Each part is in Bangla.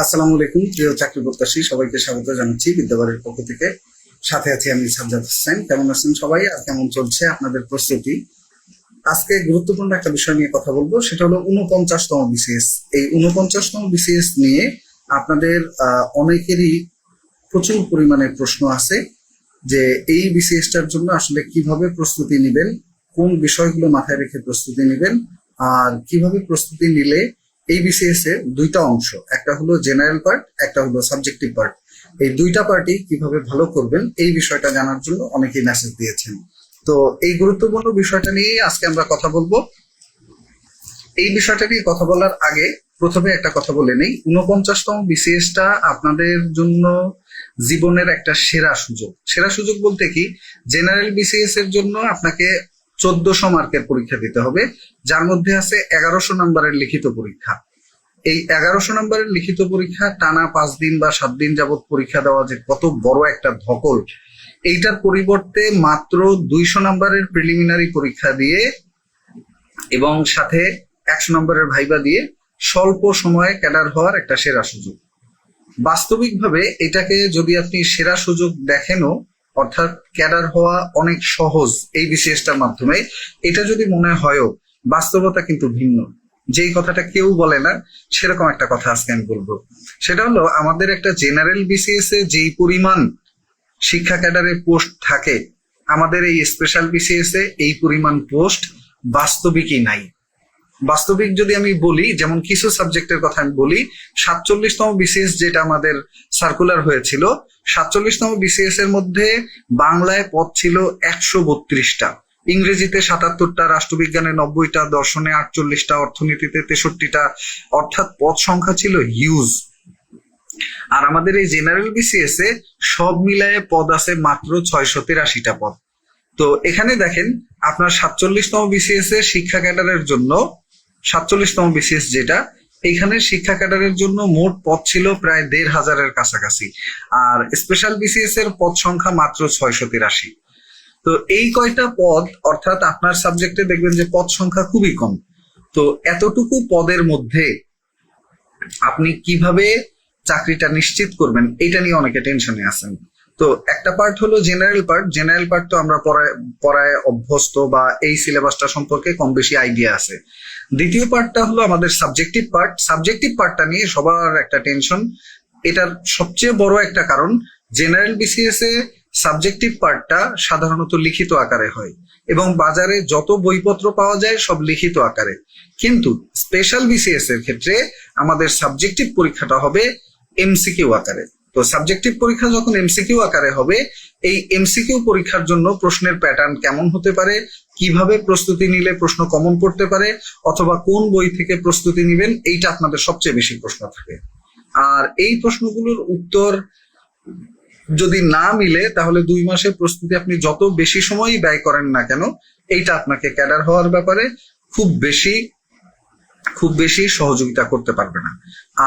আসসালামু আলাইকুম, প্রিয় চাকরি প্রত্যাশী, সবাইকে স্বাগত জানাচ্ছি বিদ্যাবাড়ির পক্ষ থেকে। সাথে আছি আমি সাজ্জাদ হোসেন। কেমন আছেন সবাই আর কেমন চলছে আপনাদের প্রস্তুতি? আজকে গুরুত্বপূর্ণ একটা বিষয় নিয়ে কথা বলব, সেটা হলো উনপঞ্চাশতম বিসিএস। এই উনপঞ্চাশতম বিসিএস নিয়ে আপনাদের অনেকেরই প্রচুর পরিমাণে প্রশ্ন আছে যে এই বিসিএসটার জন্য আসলে কীভাবে প্রস্তুতি নেবেন, কোন বিষয়গুলো মাথায় রেখে প্রস্তুতি নেবেন, আর কীভাবে প্রস্তুতি নিলে এই বিসিএস এর দুইটা অংশ, একটা হলো জেনারেল পার্ট, একটা হলো সাবজেক্টিভ পার্ট। এই দুইটা পার্টি কীভাবে ভালো করবেন এই বিষয়টা জানার জন্য অনেকেই মেসেজ দিয়েছেন। তো এই গুরুত্বপূর্ণ বিষয়টা নিয়েই আজকে আমরা কথা বলব। এই বিষয়টা নিয়ে কথা বলার আগে প্রথমে একটা কথা বলে নেই উনপঞ্চাশতম বিসিএসটা আপনাদের জন্য জীবনের একটা সেরা সুযোগ। সেরা সুযোগ বলতে কি? জেনারেল বিসিএস এর জন্য আপনাকে চোদ্দশো মার্কের পরীক্ষা দিতে হবে, যার মধ্যে আছে এগারোশো নম্বরের লিখিত পরীক্ষা। এই এগারোশো নম্বরের লিখিত পরীক্ষা টানা পাঁচ দিন বা সাত দিন যাবত পরীক্ষা দেওয়া যে কত বড় একটা ধকল, এইটার পরিবর্তে মাত্র দুইশো নম্বরের প্রিলিমিনারি পরীক্ষা দিয়ে এবং সাথে একশো নম্বরের ভাইবা দিয়ে স্বল্প সময়ে ক্যাডার হওয়ার একটা সেরা সুযোগ। বাস্তবিকভাবে এটাকে যদি আপনি সেরা সুযোগ দেখেনও অর্থাৎ ক্যাডার হওয়া অনেক সহজ এই বিশেষটার মাধ্যমে। এটা যদি মনে হয়ও, বাস্তবতা কিন্তু ভিন্ন। যেই কথাটা কেউ বলে না, সেরকম একটা কথা আজকে আমি বলব। সেটা হলো, আমাদের একটা জেনারেল বিসিএস এ যেই পরিমাণ শিক্ষা ক্যাডারের পোস্ট থাকে, আমাদের এই স্পেশাল বিসিএস এ এই পরিমাণ পোস্ট বাস্তবিকই নাই। বাস্তবিক যদি আমি বলি, যেমন কিছু সাবজেক্টের কথা আমি বলি, সাতচল্লিশতম বিসিএস যেটা আমাদের সার্কুলার হয়েছিল, সাতচল্লিশতম বিসিএস এর মধ্যে বাংলায় পদ ছিল একশো বত্রিশটা। ইংরেজিতে সাতাত্তরটা, রাষ্ট্রবিজ্ঞানে নব্বইটা, দর্শনে আটচল্লিশটা, অর্থনীতিতে তেষট্টিটা, অর্থাৎ পদ সংখ্যা ছিল হিউজ আর আমাদের এই জেনারেল বিসিএস এ সব মিলায়ে পদ আছে মাত্র ছয়শো তিরাশিটা পদ। তো এখানে দেখেন, আপনার সাতচল্লিশতম বিসিএস এ শিক্ষা ক্যাডারের জন্য সাতচল্লিশতম বিসিএস যেটা এখানে শিক্ষা ক্যাডারের জন্য মোট পদ ছিল প্রায় দেড় হাজারের কাছাকাছি। আর স্পেশাল বিসিএস এর পদ সংখ্যা মাত্র ছয়শো তিরাশি। তো এই কয়টা পদ, অর্থাৎ আপনার সাবজেক্টে দেখবেন যে পদ সংখ্যা খুবই কম। তো এতটুকু পদের মধ্যে আপনি কীভাবে চাকরিটা নিশ্চিত করবেন এটা নিয়ে অনেকে টেনশনে আছেন। তো একটা পার্ট হলো জেনারেল পার্ট জেনারেল পার্ট তো আমরা পড়ায় পড়ায় অভ্যস্ত বা এই সিলেবাসটা সম্পর্কে কম বেশি আইডিয়া আছে। দ্বিতীয় পার্টটা হলো আমাদের সাবজেক্টিভ পার্ট সাবজেক্টিভ পার্টটা নিয়ে সবার একটা টেনশন এটার সবচেয়ে বড় একটা কারণ জেনারেল বিসিএস এ সাবজেক্টিভ পার্টটা সাধারণত লিখিত আকারে হয় এবং বাজারে যত বইপত্র পাওয়া যায় সব লিখিত আকারে। কিন্তু স্পেশাল বিসিএস এর ক্ষেত্রে আমাদের সাবজেক্টিভ পরীক্ষাটা হবে এমসিকিউ আকারে। তো সাবজেক্টিভ পরীক্ষা যখন এমসিকিউ আকারে হবে, এই এমসিকিউ পরীক্ষার জন্য প্রশ্নের প্যাটার্ন কেমন হতে পারে, কীভাবে প্রস্তুতি নিলে প্রশ্ন কমন পড়তে পারে, অথবা কোন বই থেকে প্রস্তুতি নেবেন, এইটা আপনাদের সবচেয়ে বেশি প্রশ্ন থাকে। আর এই প্রশ্নগুলোর উত্তর যদি না মিলে, তাহলে দুই মাসের প্রস্তুতি আপনি যত বেশি সময়ই ব্যয় করেন না কেন, এইটা আপনাকে ক্যাডার হওয়ার ব্যাপারে খুব বেশি খুব বেশি সহযোগিতা করতে পারবে না।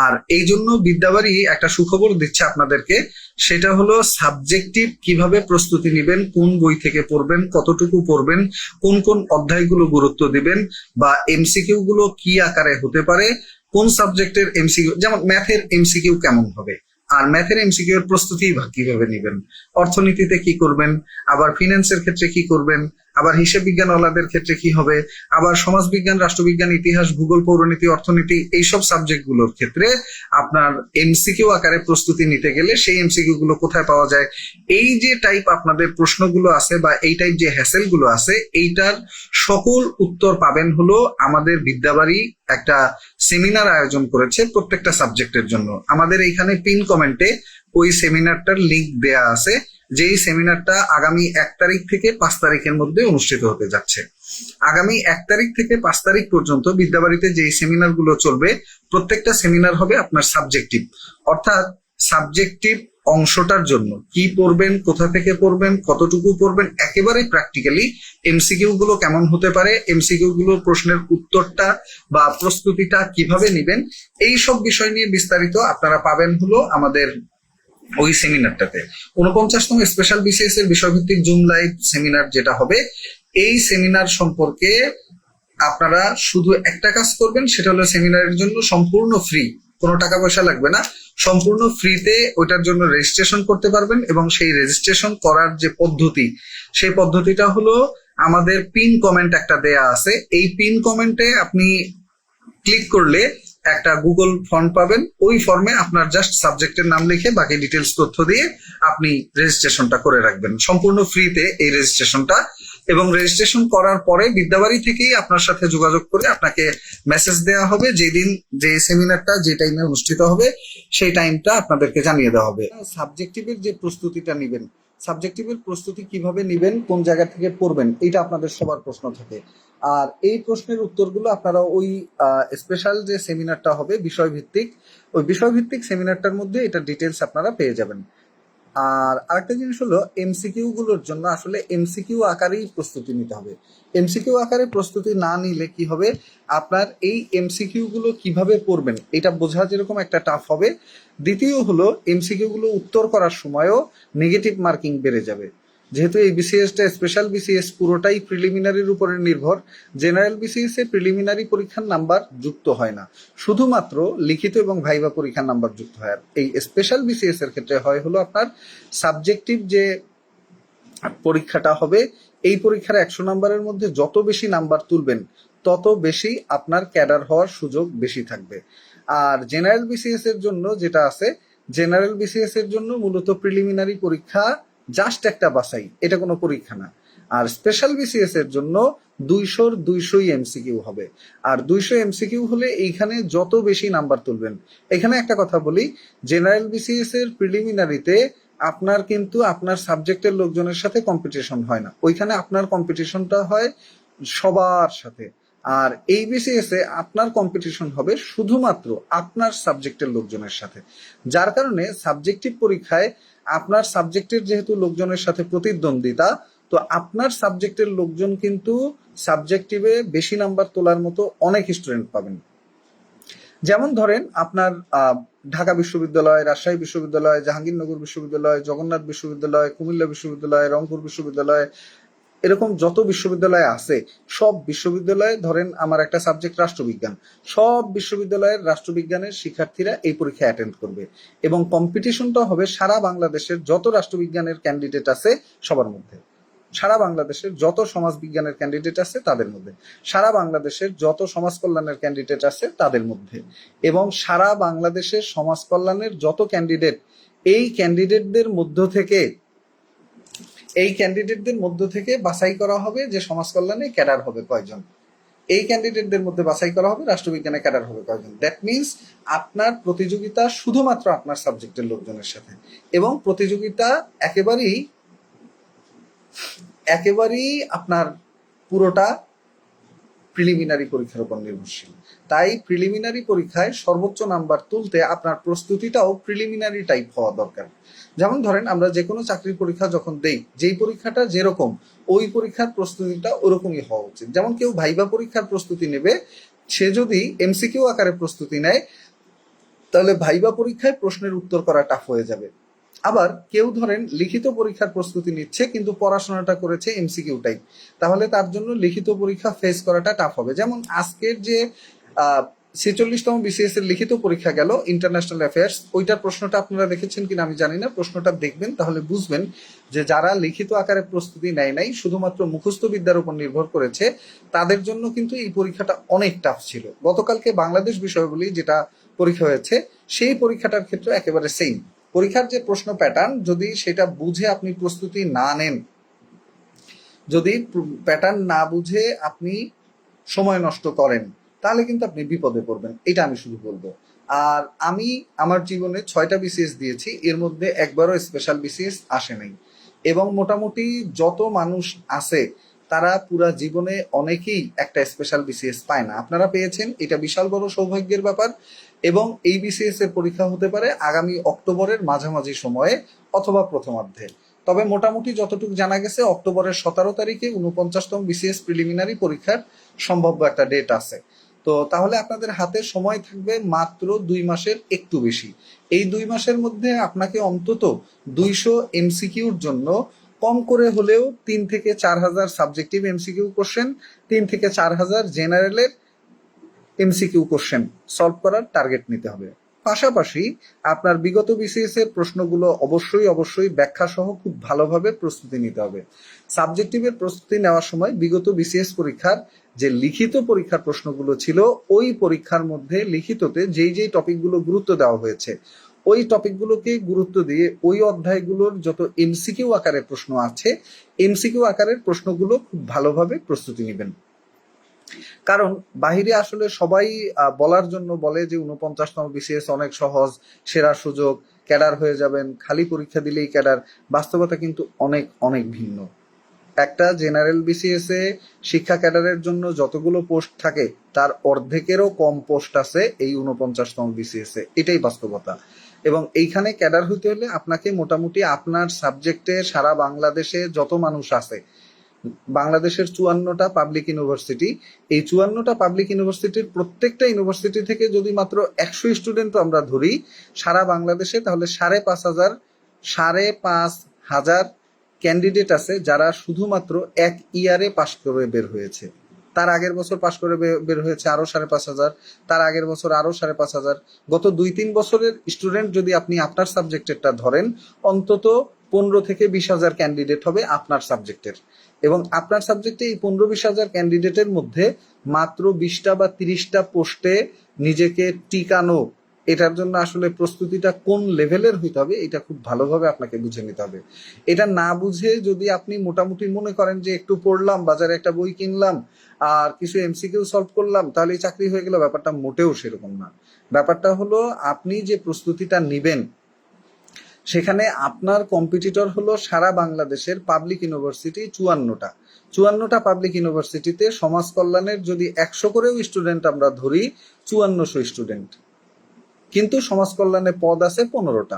আর এই জন্য বিদ্যাবাড়ি একটা সুখবর দিচ্ছে আপনাদেরকে, সেটা হলো সাবজেক্টিভ কীভাবে প্রস্তুতি নেবেন, কোন বই থেকে পড়বেন, কতটুকু পড়বেন, কোন কোন অধ্যায়গুলো গুরুত্ব দিবেন, বা এমসিকিউ গুলো কি আকারে হতে পারে, কোন সাবজেক্টের এমসিকিউ যেমন ম্যাথের এমসিকিউ কেমন হবে, আর ম্যাথের এমসিকিউ এর প্রস্তুতি কীভাবে নেবেন, অর্থনীতিতে কি করবেন, আবার ফিনান্সের ক্ষেত্রে কি করবেন আবার হিসেব বিজ্ঞান ওলাদের ক্ষেত্রে কি হবে? আবার সমাজবিজ্ঞান রাষ্ট্রবিজ্ঞান, ইতিহাস, ভূগোল পৌরনীতি অর্থনীতি, এইসব সাবজেক্টগুলোর ক্ষেত্রে আপনার এমসিকিউ আকারে প্রস্তুতি নিতে গেলে সেই এমসিকিউ গুলো কোথায় পাওয়া যায়? এই যে টাইপ আপনাদের প্রশ্নগুলো আছে বা এই টাইপ যে হ্যাসেলগুলো আছে, এইটার সকল উত্তর পাবেন হলো আমাদের বিদ্যাবাড়ি একটা সেমিনার আয়োজন করেছে প্রত্যেকটা সাবজেক্টের জন্য। আমাদের এইখানে পিন কমেন্টে ওই সেমিনারটার লিংক দেয়া আছে। যেই সেমিনারটা আগামী এক তারিখ থেকে পাঁচ তারিখের মধ্যে অনুষ্ঠিত হতে যাচ্ছে। আগামী এক তারিখ থেকে পাঁচ তারিখ পর্যন্ত বিদ্যাবাড়িতে যেই সেমিনারগুলো চলবে, প্রত্যেকটা সেমিনার হবে আপনার সাবজেক্টিভ। অর্থাৎ সাবজেক্টিভ অংশটার জন্য। কি পড়বেন, কোথা থেকে পড়বেন, কতটুকু পড়বেন, একেবারে প্র্যাকটিক্যালি এমসিকিউ গুলো কেমন হতে পারে এমসিকিউ গুলো প্রশ্নের উত্তরটা বা প্রস্তুতিটা কীভাবে নেবেন এই সব বিষয় নিয়ে বিস্তারিত আপনারা পাবেন হলো আমাদের ওই সেমিনারটাতে। উনপঞ্চাশতম স্পেশাল বিসিএস এর বিষয়ভিত্তিক জুম লাইভ সেমিনার যেটা হবে, এই সেমিনার সম্পর্কে আপনারা শুধু একটা কাজ করবেন, সেটা হলো সেমিনারের জন্য সম্পূর্ণ ফ্রি কোনো টাকা পয়সা লাগবে না। সম্পূর্ণ ফ্রিতে ওইটার জন্য রেজিস্ট্রেশন করতে পারবেন এবং সেই রেজিস্ট্রেশন করার যে পদ্ধতি, সেই পদ্ধতিটা হলো আমাদের পিন কমেন্ট একটা দেয়া আছে। এই পিন কমেন্টে আপনি ক্লিক করলে একটা গুগল ফর্ম পাবেন। ওই ফর্মে আপনার জাস্ট সাবজেক্টের নাম লিখে বাকি ডিটেলস তথ্য দিয়ে আপনি রেজিস্ট্রেশনটা করে রাখবেন। সম্পূর্ণ ফ্রিতে এই রেজিস্ট্রেশনটা এবং রেজিস্ট্রেশন করার পরে বিদ্যাবাড়ি থেকেই আপনার সাথে যোগাযোগ করে আপনাকে মেসেজ দেওয়া হবে। যেদিন যে সেমিনারটা যে টাইমে অনুষ্ঠিত হবে, সেই টাইমটা আপনাদেরকে জানিয়ে দেওয়া হবে। সাবজেক্টিভের যে প্রস্তুতিটা নেবেন সাবজেক্টিভের প্রস্তুতি কীভাবে নেবেন, কোন জায়গা থেকে পড়বেন এটা আপনাদের সবার প্রশ্ন থাকে। আর এই প্রশ্নের উত্তরগুলো আপনারা ওই স্পেশাল যে সেমিনারটা হবে বিষয়ভিত্তিক, ওই বিষয়ভিত্তিক সেমিনারটার মধ্যে এটা ডিটেলস আপনারা পেয়ে যাবেন। আর আরেকটা জিনিস হলো এমসিকিউ গুলোর জন্য আসলে এমসিকিউ আকারেই প্রস্তুতি নিতে হবে। এমসিকিউ আকারে প্রস্তুতি না নিলে কি হবে? আপনার এই এমসিকিউ গুলো কীভাবে পড়বেন, এটা বোঝা যেরকম একটা টাফ হবে। দ্বিতীয় হলো এমসিকিউ গুলো উত্তর করার সময়ও নেগেটিভ মার্কিং বেড়ে যাবে। যেহেতু এই বিসিএসটা স্পেশাল বিসিএস পুরোটাই প্রিলিমিনারির উপরে নির্ভর জেনারেল বিসিএস এ প্রিলিমিনারি পরীক্ষার নাম্বার যুক্ত হয় না। শুধুমাত্র লিখিত এবং ভাইবা পরীক্ষার নাম্বার যুক্ত হয়। এই স্পেশাল বিসিএস এর ক্ষেত্রে হয় হলো আপনার সাবজেক্টিভ যে পরীক্ষাটা হবে, এই পরীক্ষার একশো নাম্বারের মধ্যে যত বেশি নাম্বার তুলবেন, তত বেশি আপনার ক্যাডার হওয়ার সুযোগ বেশি থাকবে। আর জেনারেল বিসিএস এর জন্য যেটা আছে জেনারেল বিসিএস এর জন্য মূলত প্রিলিমিনারি পরীক্ষা জাস্ট একটা বাসাই এটা কোনো পরীক্ষা না। আর স্পেশাল বিসিএস এর জন্য দুইশোর দুইশোই এমসিকিউ হবে। আর দুইশো এমসিকিউ হলে এইখানে যত বেশি নাম্বার তুলবেন, এখানে একটা কথা বলি জেনারেল বিসিএস এর প্রিলিমিনারিতে আপনার কিন্তু আপনার সাবজেক্টের লোকজনের সাথে কম্পিটিশন হয় না। ওইখানে আপনার কম্পিটিশনটা হয় সবার সাথে। আর এই বিসিএস এ আপনার কম্পিটিশন হবে শুধুমাত্র আপনার সাবজেক্টের লোকজনের সাথে। যার কারণে সাবজেক্টিভ পরীক্ষায় আপনার সাবজেক্টের যেহেতু লোকজনের সাথে প্রতিদ্বন্দ্বিতা, তো আপনার সাবজেক্টের লোকজন কিন্তু সাবজেক্টিভে বেশি নাম্বার তোলার মতো অনেক স্টুডেন্ট পাবেন। যেমন ধরেন আপনার ঢাকা বিশ্ববিদ্যালয়, রাজশাহী বিশ্ববিদ্যালয়, জাহাঙ্গীরনগর বিশ্ববিদ্যালয়, জগন্নাথ বিশ্ববিদ্যালয়, কুমিল্লা বিশ্ববিদ্যালয়, রংপুর বিশ্ববিদ্যালয় এরকম যত বিশ্ববিদ্যালয় আছে, সব বিশ্ববিদ্যালয়ে ধরেন আমার একটা সাবজেক্ট রাষ্ট্রবিজ্ঞান, সব বিশ্ববিদ্যালয়ের রাষ্ট্রবিজ্ঞানের শিক্ষার্থীরা এই পরীক্ষা অ্যাটেন্ড করবে এবং কম্পিটিশনটা হবে সারা বাংলাদেশের যত রাষ্ট্রবিজ্ঞানের ক্যান্ডিডেট আছে সবার মধ্যে। সারা বাংলাদেশের যত সমাজ বিজ্ঞানের ক্যান্ডিডেট আছে তাদের মধ্যে। সারা বাংলাদেশের যত সমাজ কল্যাণের ক্যান্ডিডেট আছে তাদের মধ্যে। এবং সারা বাংলাদেশের সমাজ কল্যাণের যত ক্যান্ডিডেট এই ক্যান্ডিডেটদের মধ্য থেকে এই ক্যান্ডিডেটদের মধ্য থেকে বাছাই করা হবে যে সমাজ কল্যাণে ক্যাডার হবে কয়জন। এই ক্যান্ডিডেটদের মধ্যে বাছাই করা হবে রাষ্ট্রবিজ্ঞানে ক্যাডার হবে কয়জন। দ্যাট মিনস আপনার প্রতিযোগিতা শুধুমাত্র আপনার সাবজেক্টের লোকজনের সাথে। এবং প্রতিযোগিতা একেবারেই একেবারেই আপনার পুরোটা প্রিলিমিনারি পরীক্ষার উপর নির্ভরশীল। তাই প্রিলিমিনারি পরীক্ষায় সর্বোচ্চ নাম্বার তুলতে আপনার প্রস্তুতিটাও প্রিলিমিনারি টাইপ হওয়া দরকার। যেমন ধরেন, আমরা যে কোনো চাকরির পরীক্ষা যখন দেই, যেই পরীক্ষাটা যেরকম, ওই পরীক্ষার প্রস্তুতিটা ওরকমই হওয়া উচিত। যেমন কেউ ভাইবা পরীক্ষার প্রস্তুতি নেবে, সে যদি এমসিকিউ আকারে প্রস্তুতি নেয়, তাহলে ভাইবা পরীক্ষায় প্রশ্নের উত্তর করা টাফ হয়ে যাবে। আবার কেউ ধরেন, লিখিত পরীক্ষার প্রস্তুতি নিচ্ছে, কিন্তু পড়াশোনাটা করেছে এমসিকিউ টাইপ তাহলে তার জন্য লিখিত পরীক্ষা ফেস করাটা টাফ হবে। যেমন আজকের যে ছেচল্লিশতম বিসিএস এর লিখিত পরীক্ষা গেল ইন্টারন্যাশনাল অ্যাফেয়ার্স। ওইটার প্রশ্নটা আপনারা দেখেছেন কিনা আমি জানি না। প্রশ্নটা দেখবেন, তাহলে বুঝবেন যে যারা লিখিত আকারে প্রস্তুতি নেয় নাই, শুধুমাত্র মুখস্থ বিদ্যার উপর নির্ভর করেছে, তাদের জন্য কিন্তু এই পরীক্ষাটা অনেক টাফ ছিল। গতকালকে বাংলাদেশ বিষয়গুলি যেটা পরীক্ষা হয়েছে, সেই পরীক্ষাটার ক্ষেত্রে একেবারে সেম পরীক্ষার যে প্রশ্ন প্যাটার্ন যদি সেটা বুঝে আপনি প্রস্তুতি না নেন, যদি প্যাটার্ন না বুঝে আপনি সময় নষ্ট করেন তাহলে কিন্তু আপনি বিপদে পড়বেন। এটা আমি শুধু বলব। আর আমি আমার জীবনে ছয়টা বিসিএস দিয়েছি, এর মধ্যে একবারও স্পেশাল বিসিএস আসে নাই। এবং মোটামুটি যত মানুষ আছে, তারা পুরা জীবনে অনেকেই একটা স্পেশাল বিসিএস পায় না। আপনারা পেয়েছেন, এটা বিশাল বড় সৌভাগ্যের ব্যাপার। এবং এই বিসিএস এর পরীক্ষা হতে পারে আগামী অক্টোবরের মাঝামাঝি সময়ে অথবা প্রথমার্ধে। তবে মোটামুটি যতটুকু জানা গেছে, অক্টোবরের সতেরো তারিখে উনপঞ্চাশতম বিসিএস প্রিলিমিনারি পরীক্ষার সম্ভাব্য একটা ডেট আছে। তো তাহলে আপনাদের হাতে সময় থাকবে মাত্র দুই মাসের একটু বেশি। এই দুই মাসের মধ্যে আপনাকে অন্তত দুইশো এমসিকিউর জন্য কম করে হলেও তিন থেকে চার হাজার সাবজেক্টিভ এমসিকিউ কোশ্চেন, তিন থেকে চার হাজার জেনারেলের এমসিকিউ কোশ্চেন সলভ করার টার্গেট নিতে হবে। পাশাপাশি আপনার বিগত বিসিএস এর প্রশ্নগুলো অবশ্যই অবশ্যই ব্যাখ্যা সহ খুব ভালোভাবে প্রস্তুতি নিতে হবে। সাবজেক্টিভের প্রস্তুতি নেওয়ার সময় বিগত বিসিএস পরীক্ষার যে লিখিত পরীক্ষার প্রশ্নগুলো ছিল, ওই পরীক্ষার মধ্যে লিখিততে যেই যেই টপিকগুলো গুরুত্ব দেওয়া হয়েছে, ওই টপিকগুলোকে গুরুত্ব দিয়ে ওই অধ্যায়গুলোর যত এমসিকিউ আকারের প্রশ্ন আছে এমসিকিউ আকারের প্রশ্নগুলো খুব ভালোভাবে প্রস্তুতি নেবেন। কারণ বাহিরে আসলে সবাই বলার জন্য বলে যে উনপঞ্চাশতম বিসিএস অনেক সহজ, সেরা সুযোগ, ক্যাডার হয়ে যাবেন, খালি পরীক্ষা দিলেই ক্যাডার। বাস্তবতা কিন্তু অনেক অনেক ভিন্ন। একটা জেনারেল বিসিএস এ শিক্ষা ক্যাডারের জন্য যতগুলো পোস্ট থাকে, তার অর্ধেকেরও কম পোস্ট আছে এই উনপঞ্চাশতম বিসিএস এ। এটাই বাস্তবতা। এবং এইখানে ক্যাডার হইতে হলে আপনাকে মোটামুটি আপনার সাবজেক্টে সারা বাংলাদেশে যত মানুষ আছে বাংলাদেশের চুয়ান্নটা পাবলিক ইউনিভার্সিটি এই চুয়ান্নটা পাবলিক ইউনিভার্সিটির প্রত্যেকটা ইউনিভার্সিটি থেকে যদি মাত্র একশো স্টুডেন্ট আমরা ধরি সারা বাংলাদেশে, তাহলে সাড়ে পাঁচ হাজার, সাড়ে পাঁচ হাজার ক্যান্ডিডেট আছে যারা শুধুমাত্র এক ইয়ারে পাশ করে বের হয়েছে। তার আগের বছর পাশ করে বের হয়েছে আরও সাড়ে পাঁচ হাজার, তার আগের বছর আরও সাড়ে পাঁচ হাজার। গত দুই তিন বছরের স্টুডেন্ট যদি আপনি আপনার সাবজেক্টেরটা ধরেন, অন্তত পনেরো থেকে বিশ হাজার ক্যান্ডিডেট হবে আপনার সাবজেক্টের এবং আপনার সাবজেক্টে এই পনেরো বিশ হাজার ক্যান্ডিডেটের মধ্যে মাত্র বিশটা বা তিরিশটা পোস্টে নিজেকে টিকানো, এটার জন্য আসলে প্রস্তুতিটা কোন লেভেলের হইতে হবে, এটা খুব ভালোভাবে আপনাকে বুঝে নিতে হবে। এটা না বুঝে যদি আপনি মোটামুটি মনে করেন যে একটু পড়লাম, বাজারে একটা বই কিনলাম, আর কিছু এমসিকিউ সলভ করলাম তাহলেই চাকরি হয়ে গেল, ব্যাপারটা মোটেও সেরকম না। ব্যাপারটা হলো আপনি যে প্রস্তুতিটা নিবেন সেখানে আপনার কম্পিটিটর হলো সারা বাংলাদেশের পাবলিক ইউনিভার্সিটি চুয়ান্নটা। চুয়ান্নটা পাবলিক ইউনিভার্সিটিতে সমাজ কল্যাণের যদি একশো করেও স্টুডেন্ট আমরা ধরি, চুয়ান্নশো স্টুডেন্ট কিন্তু সমাজ কল্যাণে পদ আছে পনেরোটা।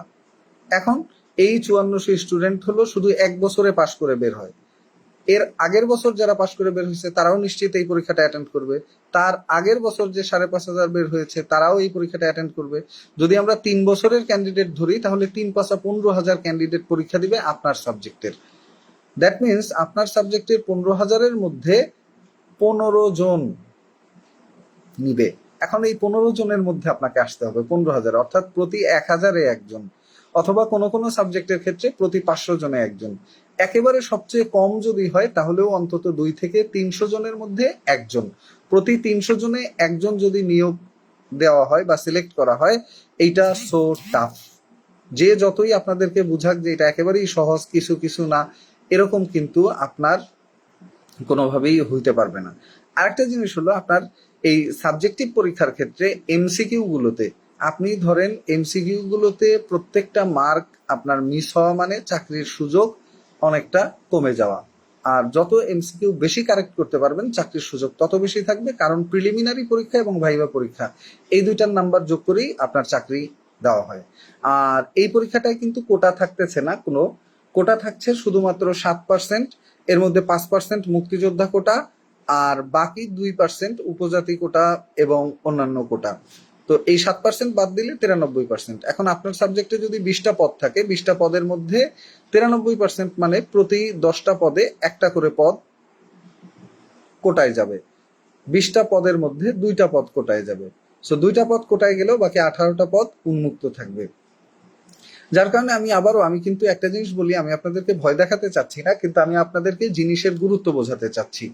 এখন এই চুয়ান্নশো স্টুডেন্ট হলো শুধু এক বছরে পাশ করে বের হয়। এর আগের বছর যারা পাশ করে বের হয়েছে, তারাও নিশ্চিত এই পরীক্ষাটা অ্যাটেন্ড করবে। তার আগের বছর যে সাড়ে পাঁচ হাজার বের হয়েছে, তারাও এই পরীক্ষাটা অ্যাটেন্ড করবে। যদি আমরা তিন বছরের ক্যান্ডিডেট ধরি, তাহলে তিন পাঁচা পনেরো হাজার ক্যান্ডিডেট পরীক্ষা দিবে আপনার সাবজেক্টের দ্যাট মিনস আপনার সাবজেক্টের পনেরো হাজারের মধ্যে পনেরো জন নিবে। এখন এই পনেরো জনের মধ্যে আপনাকে আসতে হবে, পনেরো হাজার। অর্থাৎ প্রতি এক হাজারে একজন। অথবা কোনো কোনো সাবজেক্টের ক্ষেত্রে প্রতি পাঁচশো জনে একজন। একেবারে সবচেয়ে কম যদি হয়, তাহলেও অন্তত দুই থেকে তিনশো জনের মধ্যে একজন। প্রতি তিনশো জনে একজন যদি নিয়োগ দেওয়া হয় বা সিলেক্ট করা হয়, এইটা সো টাফ যে যতই আপনাদেরকে বুঝাক যে এটা একেবারেই সহজ, কিছু কিছু না, এরকম কিন্তু আপনার কোনোভাবেই হইতে পারবে না। আরেকটা জিনিস হলো আপনার এই সাবজেক্টিভ পরীক্ষার ক্ষেত্রে এমসিকিউ গুলোতে আপনি ধরেন এমসিকিউ গুলোতে প্রত্যেকটা মার্ক আপনার মিস হওয়া মানে চাকরির সুযোগ অনেকটা কমে যাওয়া। আর যত এমসিকিউ বেশি কারেক্ট করতে পারবেন, চাকরির সুযোগ তত বেশি থাকবে, কারণ প্রিলিমিনারি পরীক্ষা এবং ভাইবা পরীক্ষা, এই দুইটার নাম্বার যোগ করেই আপনার চাকরি দেওয়া হয়। আর এই পরীক্ষাটায় কিন্তু কোটা থাকতেছে না, কোনো কোটা থাকছে শুধুমাত্র সাত পার্সেন্ট এর মধ্যে পাঁচ পার্সেন্ট মুক্তিযোদ্ধা কোটা আর বাকি দুই পার্সেন্ট উপজাতি কোটা এবং অন্যান্য কোটা তো এই সাত পার্সেন্ট বাদ দিলে তিরানব্বই পার্সেন্ট এখন আপনার সাবজেক্টে যদি বিশটা পদ থাকে, বিশটা পদের মধ্যে তিরানব্বই পার্সেন্ট মানে প্রতি দশটা পদে একটা করে পদ কোটায় যাবে। বিশটা পদের মধ্যে দুইটা পদ কোটায় যাবে। সো দুইটা পদ কোটায় গেলেও বাকি আঠারোটা পদ উন্মুক্ত থাকবে। যার কারণে আমি আবারও, আমি কিন্তু একটা জিনিস বলি, আমি আপনাদেরকে ভয় দেখাতে চাচ্ছি না, কিন্তু আমি আপনাদেরকে জিনিসের গুরুত্ব বোঝাতে চাচ্ছি।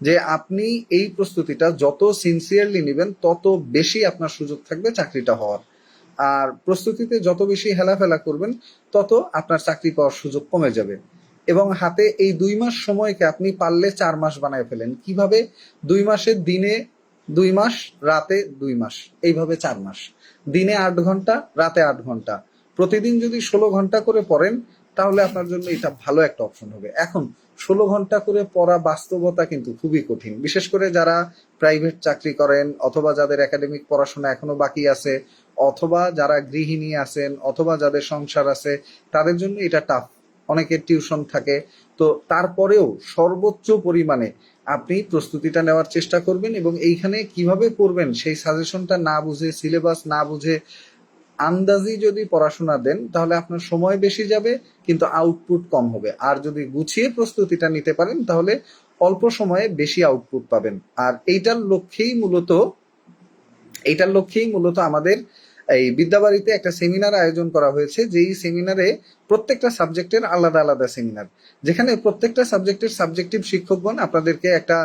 যে আপনি এই প্রস্তুতিটা যত সিনসিয়ারলি নেবেন, তত বেশি আপনার সুযোগ থাকবে চাকরিটা হওয়ার। আর প্রস্তুতিতে যত বেশি হেলাফেলা করবেন, তত আপনার চাকরি পাওয়ার সুযোগ কমে যাবে। এবং হাতে এই দুই মাস সময়কে আপনি পারলে চার মাস বানায় ফেলেন। কীভাবে? দুই মাসের দিনে দুই মাস, রাতে দুই মাস। এইভাবে চার মাস। দিনে আট ঘণ্টা, রাতে আট ঘণ্টা। প্রতিদিন যদি ষোলো ঘণ্টা করে পড়েন, তাহলে আপনার জন্য এটা ভালো একটা অপশন হবে। এখন, ষোলো ঘণ্টা করে পড়া বাস্তবতা কিন্তু খুবই কঠিন। বিশেষ করে যারা প্রাইভেট চাকরি করেন অথবা যাদের একাডেমিক পড়াশোনা এখনও বাকি আছে, অথবা যারা গৃহিণী আছেন, অথবা যাদের সংসার আছে, তাদের জন্য এটা টাফ অনেকের টিউশন থাকে। তো তারপরেও সর্বোচ্চ পরিমাণে আপনি প্রস্তুতিটা নেওয়ার চেষ্টা করবেন এবং এইখানে কীভাবে করবেন সেই সাজেশনটা না বুঝে সিলেবাস না বুঝে আন্দাজি যদি পড়াশোনা দেন, তাহলে আপনার সময় বেশি যাবে, কিন্তু আউটপুট কম হবে। আর যদি গুছিয়ে প্রস্তুতিটা নিতে পারেন, তাহলে অল্প সময়ে বেশি আউটপুট পাবেন। আর এইটার লক্ষ্যেই মূলত, এইটার লক্ষ্যেই মূলত আমাদের এই বিদ্যাবাড়িতে একটা সেমিনার আয়োজন করা হয়েছে, যেই সেমিনারে প্রত্যেকটা সাবজেক্টের আলাদা আলাদা সেমিনার যেখানে প্রত্যেকটা সাবজেক্টের সাবজেক্টিভ শিক্ষকগণ আপনাদেরকে একটা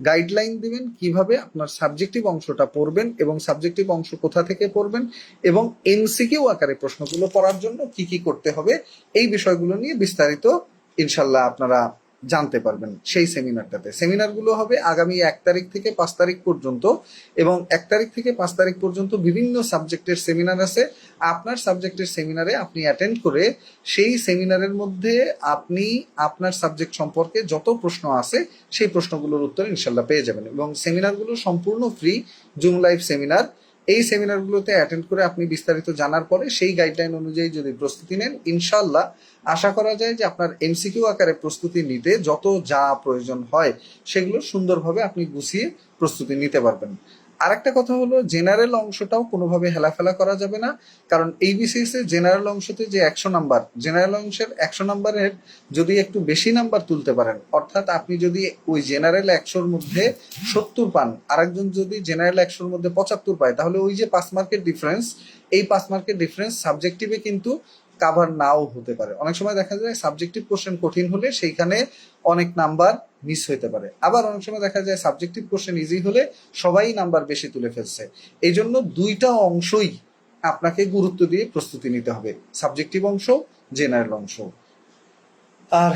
গাইডলাইন দিবেন কীভাবে আপনার সাবজেক্টিভ অংশটা পড়বেন এবং সাবজেক্টিভ অংশ কোথা থেকে পড়বেন এবং এমসিকিউ আকারে প্রশ্নগুলো পড়ার জন্য কি কি করতে হবে, এই বিষয়গুলো নিয়ে বিস্তারিত ইনশাল্লাহ আপনারা জানতে পারবেন সেই সেমিনারটাতে। সেমিনারগুলো হবে আগামী এক তারিখ থেকে পাঁচ তারিখ পর্যন্ত এবং এক তারিখ থেকে পাঁচ তারিখ পর্যন্ত বিভিন্ন সাবজেক্টের সেমিনার আছে। আপনার সাবজেক্টের সেমিনারে আপনি অ্যাটেন্ড করে সেই সেমিনারের মধ্যে আপনি আপনার সাবজেক্ট সম্পর্কে যত প্রশ্ন আছে সেই প্রশ্নগুলোর উত্তর ইনশাল্লাহ পেয়ে যাবেন এবং সেমিনারগুলো সম্পূর্ণ ফ্রি জুম লাইভ সেমিনার। এই সেমিনারগুলোতে অ্যাটেন্ড করে আপনি বিস্তারিত জানার পরে সেই গাইডলাইন অনুযায়ী যদি প্রস্তুতি নেন ইনশাল্লাহ আশা করা যায় যে আপনার এমসিকিউ আকারে প্রস্তুতি নিতে যত যা প্রয়োজন হয়, সেগুলো সুন্দরভাবে আপনি গুছিয়ে প্রস্তুতি নিতে পারবেন। আরেকটা কথা হলো জেনারেল অংশটাও কোনোভাবে হেলাফেলা করা যাবে না। কারণ এই বিসিএস এ জেনারেল অংশতে যে একশো নাম্বার জেনারেল অংশের একশো নাম্বারের যদি একটু বেশি নাম্বার তুলতে পারেন, অর্থাৎ আপনি যদি ওই জেনারেল একশোর মধ্যে সত্তর পান, আরেকজন যদি জেনারেল একশোর মধ্যে পঁচাত্তর পায়, তাহলে ওই যে পাঁচ মার্কের ডিফারেন্স এই পাঁচ মার্কের ডিফারেন্স সাবজেক্টিভে কিন্তু কাভার নাও হতে পারে। অনেক সময় দেখা যায় সাবজেক্টিভ কোশ্চেন কঠিন হলে সেইখানে অনেক নাম্বার মিস হতে পারে। আবার অনেক সময় দেখা যায় সাবজেক্টিভ কোশ্চেন ইজি হলে সবাই নাম্বার বেশি তুলে ফেলছে। এই জন্য দুইটা অংশই আপনাকে গুরুত্ব দিয়ে প্রস্তুতি নিতে হবে। সাবজেক্টিভ অংশ জেনারেল অংশ। আর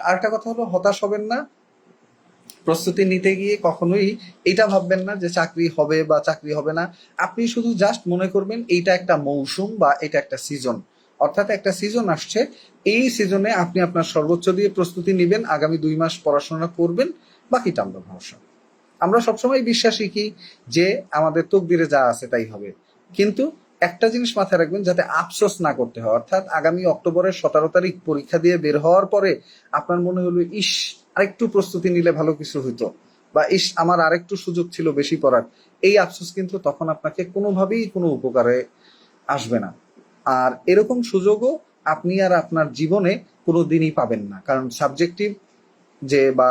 আরেকটা কথা হলো, হতাশ হবেন না। প্রস্তুতি নিতে গিয়ে কখনোই এটা ভাববেন না যে চাকরি হবে বা চাকরি হবে না। আপনি শুধু জাস্ট মনে করবেন এইটা একটা মৌসুম বা এটা একটা সিজন অর্থাৎ একটা সিজন আসছে, এই সিজনে আপনি আপনার সর্বোচ্চ দিয়ে প্রস্তুতি নেবেন, আগামী দুই মাস পড়াশোনা করবেন, বাকিটা আমরা ভরসা। আমরা সবসময় বিশ্বাসী কি? যে আমাদের তকদিরে যা আছে তাই হবে। কিন্তু একটা জিনিস মাথায় রাখবেন, যাতে আফসোস না করতে হয়। অর্থাৎ আগামী অক্টোবরের সতেরো তারিখ পরীক্ষা দিয়ে বের হওয়ার পরে আপনার মনে হলো, ইস, আরেকটু প্রস্তুতি নিলে ভালো কিছু হইতো। বা, ইস, আমার আরেকটু সুযোগ ছিল বেশি পড়ার। এই আফসোস কিন্তু তখন আপনাকে কোনোভাবেই কোনো উপকারে আসবে না। আর এরকম সুযোগও আপনি আর আপনার জীবনে কোনো দিনই পাবেন না। কারণ সাবজেক্টিভ যে বা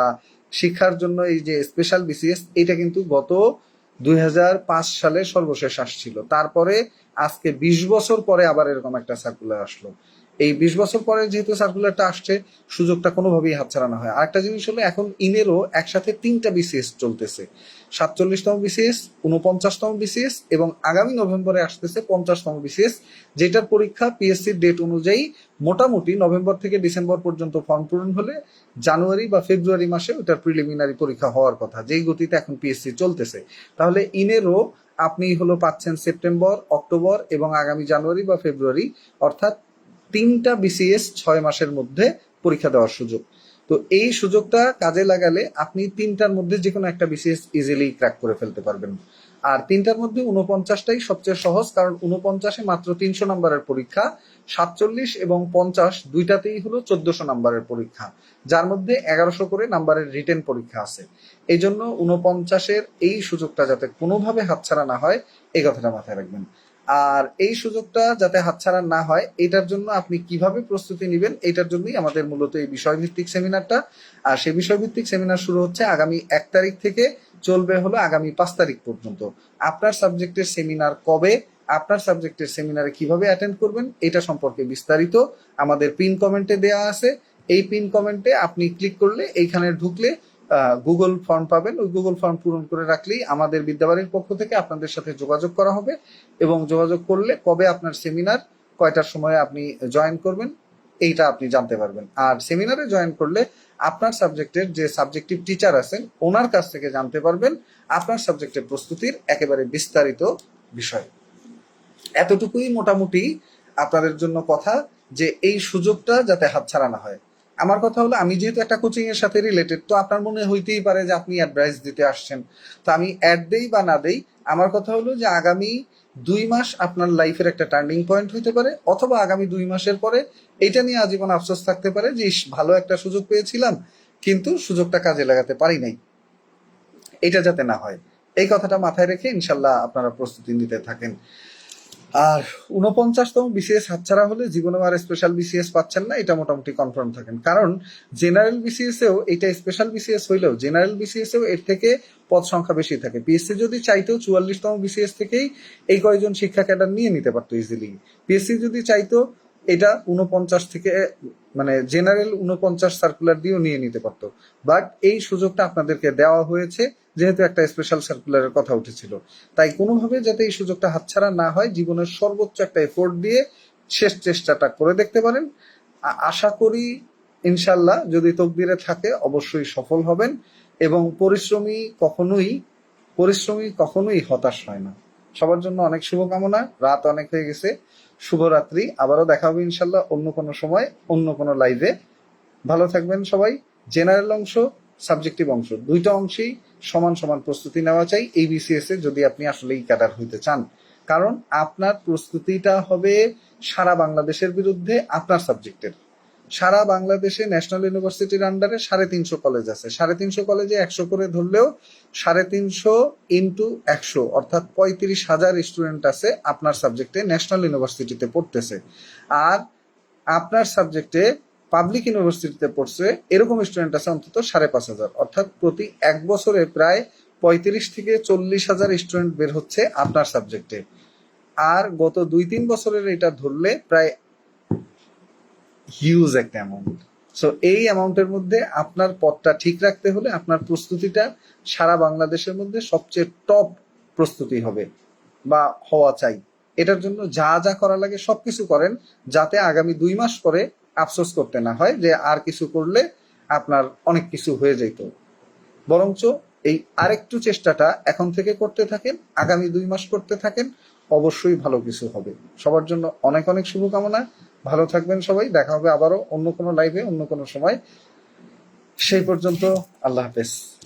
শিক্ষার জন্য এই যে স্পেশাল বিসিএস এটা কিন্তু গত দুই হাজার পাঁচ সালে সর্বশেষ আসছিল। তারপরে আজকে বিশ বছর পরে আবার এরকম একটা সার্কুলার আসলো। এই বিশ বছর পরে যেহেতু সার্কুলারটা আসছে, সুযোগটা কোনোভাবেই হাতছাড়া না হয়। আরেকটা জিনিস হলো, এখন ইনেরও একসাথে তিনটা বিসিএস চলতেছে। সাতচল্লিশতম বিসিএস উনপঞ্চাশতম বিসিএস এবং আগামী নভেম্বরে আসতেছে পঞ্চাশতম বিসিএস যেটার পরীক্ষা পিএসসির ডেট অনুযায়ী মোটামুটি নভেম্বর থেকে ডিসেম্বর পর্যন্ত ফর্ম পূরণ হলে জানুয়ারি বা ফেব্রুয়ারি মাসে ওটার প্রিলিমিনারি পরীক্ষা হওয়ার কথা। যেই গতিতে এখন পিএসসি চলতেছে। তাহলে ইনেরও আপনি হলো পাচ্ছেন সেপ্টেম্বর অক্টোবর এবং আগামী জানুয়ারি বা ফেব্রুয়ারি, অর্থাৎ তিনটা বিসিএস ছয় মাসের মধ্যে পরীক্ষা দেওয়ার সুযোগ। তো এই সুযোগটা কাজে লাগালে আপনি তিনটার মধ্যে যে কোনো একটা বিসিএস ইজিলি ক্র্যাক করে ফেলতে পারবেন। আর তিনটার মধ্যে উনপঞ্চাশটাই সবচেয়ে সহজ, কারণ উনপঞ্চাশে মাত্র তিনশো নম্বরের পরীক্ষা, সাতচল্লিশ এবং পঞ্চাশ দুইটাতেই হলো চোদ্দশো নম্বরের পরীক্ষা, যার মধ্যে এগারোশো করে নাম্বারের রিটেন পরীক্ষা আছে। এই জন্য উনপঞ্চাশের এই সুযোগটা যাতে কোনোভাবে হাতছাড়া না হয় এই কথাটা মাথায় রাখবেন। আর এই সুযোগটা যাতে হাতছাড়া না হয়, এটার জন্য আপনি কীভাবে প্রস্তুতি নেবেন, এটার জন্যই আমাদের মূলত এই বিষয়ভিত্তিক সেমিনারটা। আর সেই বিষয়ভিত্তিক সেমিনার শুরু হচ্ছে আগামী এক তারিখ থেকে, চলবে হলো আগামী পাঁচ তারিখ পর্যন্ত। আপনার সাবজেক্টের সেমিনার কবে, আপনার সাবজেক্টের সেমিনারে কীভাবে অ্যাটেন্ড করবেন, এটা সম্পর্কে বিস্তারিত আমাদের পিন কমেন্টে দেওয়া আছে। এই পিন কমেন্টে আপনি ক্লিক করলে এইখানে ঢুকলে গুগল ফর্ম পাবেন। ওই গুগল ফর্ম পূরণ করে রাখলেই আমাদের বিদ্যাবাড়ির পক্ষ থেকে আপনাদের সাথে যোগাযোগ করা হবে। এবং যোগাযোগ করলে কবে আপনার সেমিনার কয়টার সময় আপনি জয়েন করবেন, এইটা আপনি জানতে পারবেন। আর সেমিনারে জয়েন করলে আপনার সাবজেক্টের যে সাবজেক্টিভ টিচার আছেন, ওনার কাছ থেকে জানতে পারবেন আপনার সাবজেক্টের প্রস্তুতির একেবারে বিস্তারিত বিষয়। এতটুকুই মোটামুটি আপনাদের জন্য কথা যে এই সুযোগটা যাতে হাতছাড়া না হয়। আমার কথা হলো, আমি যেহেতু একটা কোচিং এর সাথে রিলেটেড তো আপনার মনে হইতেই পারে যে আপনি অ্যাডভাইস দিতে আসছেন। তো আমি অ্যাড দেই বা না দেই, আমার কথা হলো যে আগামী দুই মাস আপনার লাইফের একটা টার্নিং পয়েন্ট হইতে পারে, অথবা আগামী দুই মাসের পরে এটা নিয়ে আজীবন আফসোস থাকতে পারে যে ভালো একটা সুযোগ পেয়েছিলাম, কিন্তু সুযোগটা কাজে লাগাতে পারি নাই। এটা যাতে না হয়। এই কথাটা মাথায় রেখে ইনশাল্লাহ আপনারা প্রস্তুতি নিতে থাকেন। আর উনপঞ্চাশতম বিসিএস হাতছাড়া হলে জীবনে আর স্পেশাল বিসিএস পাচ্ছেন না, এটা মোটামুটি কনফার্ম থাকেন। কারণ জেনারেল বিসিএস এও এটা স্পেশাল বিসিএস হইলেও জেনারেল বিসিএস এও এর থেকে পদ সংখ্যা বেশি থাকে। পিএসসি যদি চাইতো চুয়াল্লিশতম বিসিএস থেকেই এই কয়জন শিক্ষা ক্যাডার নিয়ে নিতে পারতো ইজিলি পিএসসি যদি চাইতো এটা উনপঞ্চাশ থেকে মানে জেনারেল উনপঞ্চাশ সার্কুলার দিয়েও নিয়ে নিতে পারতো। বাট এই সুযোগটা আপনাদেরকে দেওয়া হয়েছে যেহেতু একটা স্পেশাল সার্কুলারের কথা উঠেছিল। তাই কোনোভাবে যাতে এই সুযোগটা হাতছাড়া না হয়, জীবনের সর্বোচ্চ একটা এফোর্ট দিয়ে শেষ চেষ্টাটা করে দেখতে পারেন। আশা করি ইনশাল্লাহ যদি তকদিরে থাকে, অবশ্যই সফল হবেন এবং পরিশ্রমী কখনোই পরিশ্রমী কখনোই হতাশ হয় না। সবার জন্য অনেক শুভকামনা, রাত অনেক হয়ে গেছে, শুভরাত্রি, আবারও দেখা হবে ইনশাল্লাহ অন্য কোনো সময়, অন্য কোনো লাইভে ভালো থাকবেন সবাই, জেনারেল অংশ সাবজেক্টিভ অংশ। দুইটা অংশেই সমান সমান প্রস্তুতি নেওয়া চাই এই বিসিএস এ, যদি আপনি আসলে এই ক্যাডার হইতে চান। কারণ আপনার প্রস্তুতিটা হবে সারা বাংলাদেশের বিরুদ্ধে আপনার সাবজেক্টের। সারা বাংলাদেশে ন্যাশনাল ইউনিভার্সিটির আন্ডারে সাড়ে তিনশো কলেজ আছে। সাড়ে তিনশো কলেজে একশো করে ধরলেও সাড়ে তিনশো ইন্টু একশো, অর্থাৎ পঁয়ত্রিশ হাজার স্টুডেন্ট আছে আপনার সাবজেক্টে ন্যাশনাল ইউনিভার্সিটিতে পড়তেছে। আর আপনার সাবজেক্টে পাবলিক ইউনিভার্সিটিতে পড়ছে, এরকম স্টুডেন্ট আছে অন্তত সাড়ে পাঁচ হাজার। অর্থাৎ প্রতি এক বছরে প্রায় পঁয়ত্রিশ থেকে চল্লিশ হাজার স্টুডেন্ট বের হচ্ছে আপনার সাবজেক্টে আর গত দুই তিন বছরের এটা ধরলে প্রায় হিউজ একটা অ্যামাউন্ট সো এই অ্যামাউন্টের মধ্যে আপনার পথটা ঠিক রাখতে হলে আপনার প্রস্তুতিটা সারা বাংলাদেশের মধ্যে সবচেয়ে টপ প্রস্তুতি হবে বা হওয়া চাই। এটার জন্য যা যা করা লাগে সবকিছু করেন, যাতে আগামী দুই মাস পরে আফসোস করতে না হয় যে আর কিছু করলে আপনার অনেক কিছু হয়ে যেত। বরঞ্চ এই আরেকটু চেষ্টাটা এখন থেকে করতে থাকেন, আগামী দুই মাস করতে থাকেন, অবশ্যই ভালো কিছু হবে। সবার জন্য অনেক অনেক শুভকামনা। ভালো থাকবেন সবাই, দেখা হবে আবারও অন্য কোনো লাইভে অন্য কোনো সময়। সেই পর্যন্ত আল্লাহ হাফেজ।